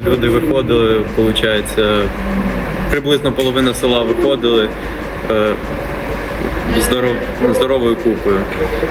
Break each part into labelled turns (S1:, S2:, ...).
S1: Люди виходили, виходить, приблизно половина села виходили е, здоров, здоровою купою.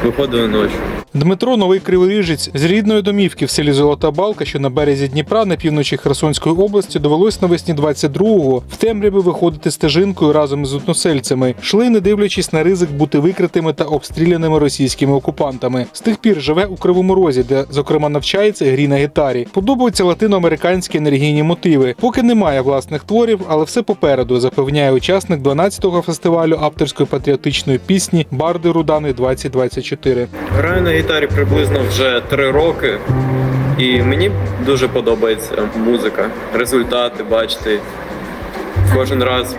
S1: Виходили ночі.
S2: Дмитро Новий Криворіжець з рідної домівки в селі Золота Балка, що на березі Дніпра на півночі Херсонської області, довелось навесні 22-го в темряві виходити стежинкою разом із односельцями. Шли, не дивлячись на ризик бути викритими та обстріляними російськими окупантами. З тих пір живе у Кривому Розі, де, зокрема, навчається грі на гітарі. Подобаються латиноамериканські енергійні мотиви. Поки немає власних творів, але все попереду, запевняє учасник 12-го фестивалю авторської патріотичної пісні Барди Рудани 2024.
S1: Граю на гітарі приблизно вже три роки, і мені дуже подобається музика, результати бачити. Кожен раз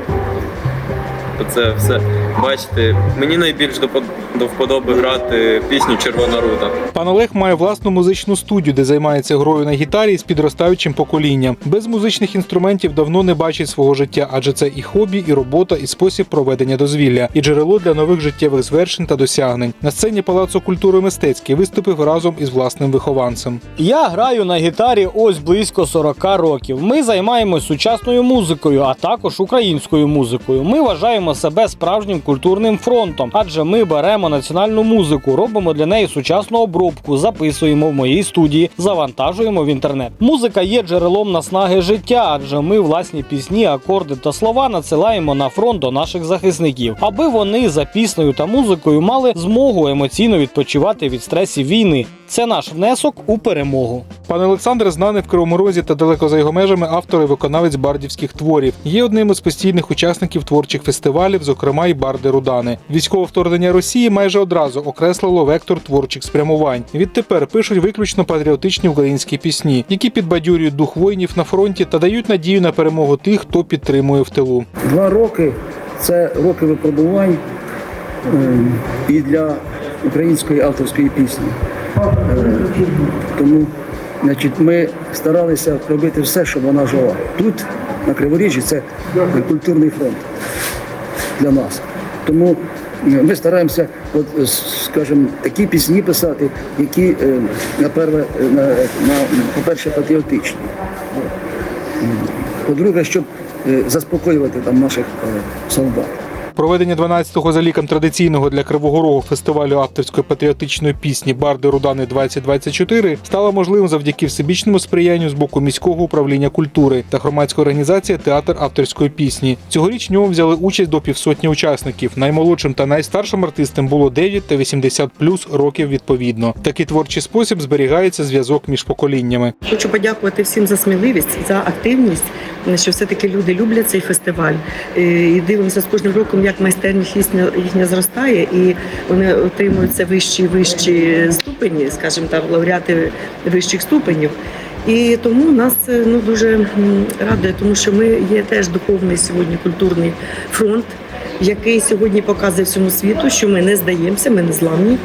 S1: це все бачити. Мені найбільш до до вподоби грати пісню Червона рута.
S2: Пан Олег має власну музичну студію, де займається грою на гітарі з підростаючим поколінням. Без музичних інструментів давно не бачить свого життя, адже це і хобі, і робота, і спосіб проведення дозвілля, і джерело для нових життєвих звершень та досягнень. На сцені Палацу культури мистецький виступив разом із власним вихованцем.
S3: Я граю на гітарі ось близько 40 років. Ми займаємось сучасною музикою, а також українською музикою. Ми вважаємо себе справжнім культурним фронтом, адже ми беремо національну музику, робимо для неї сучасну обробку, записуємо в моїй студії, завантажуємо в інтернет. Музика є джерелом наснаги життя, адже ми власні пісні, акорди та слова надсилаємо на фронт до наших захисників, аби вони за піснею та музикою мали змогу емоційно відпочивати від стресів війни. Це наш внесок у перемогу.
S2: Пан Олександр знаний в Кривому Розі та далеко за його межами автор і виконавець бардівських творів. Є одним із постійних учасників творчих фестивалів, зокрема й Барди Рудани. Військове вторгнення Росії майже одразу окреслило вектор творчих спрямувань. Відтепер пишуть виключно патріотичні українські пісні, які підбадьорюють дух воїнів на фронті та дають надію на перемогу тих, хто підтримує в тилу.
S4: Два роки це роки випробувань е, і для української авторської пісні. Е, Тому значить, ми старалися робити все, щоб вона жила. Тут, на Криворіжжі, це культурний фронт для нас. Тому е, ми стараємося, от, е, скажімо, такі пісні писати, які, е, на перве, е, на, на, по-перше, патріотичні. По-друге, щоб заспокоювати там наших солдат.
S2: Проведення 12-го за ліком традиційного для Кривого Рогу фестивалю авторської патріотичної пісні Барди Рудани 2024 стало можливим завдяки всебічному сприянню з боку міського управління культури та громадської організації Театр авторської пісні. Цьогоріч в ньому взяли участь до півсотні учасників. Наймолодшим та найстаршим артистам було 9 та 80 плюс років відповідно. Такий творчий спосіб зберігається зв'язок між поколіннями.
S5: Хочу подякувати всім за сміливість, за активність, що все-таки люди люблять цей фестиваль. Е, І дивимося з кожним роком, як майстерність їхня, їхня зростає, і вони отримують все вищі і вищі ступені, скажімо так, лауреати вищих ступенів. І тому нас це ну дуже радує, тому що ми є теж духовний сьогодні культурний фронт, який сьогодні показує всьому світу, що ми не здаємося, ми не зламні.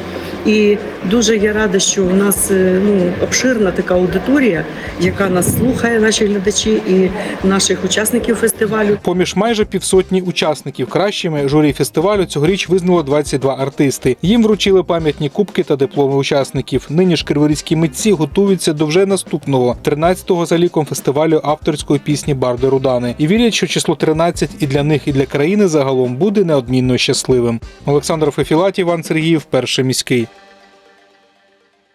S5: І дуже я рада, що у нас е, ну обширна така аудиторія, яка нас слухає, наші глядачі і наших учасників фестивалю.
S2: Поміж майже півсотні учасників кращими журі фестивалю цьогоріч визнало 22 артисти. Їм вручили пам'ятні кубки та дипломи учасників. Нині ж криворізькі митці готуються до вже наступного 13-го за ліком фестивалю авторської пісні Барди Рудани і вірять, що число 13 і для них, і для країни загалом буде неодмінно щасливим. Олександр Фефілаті, Іван Сергіїв, перший міський.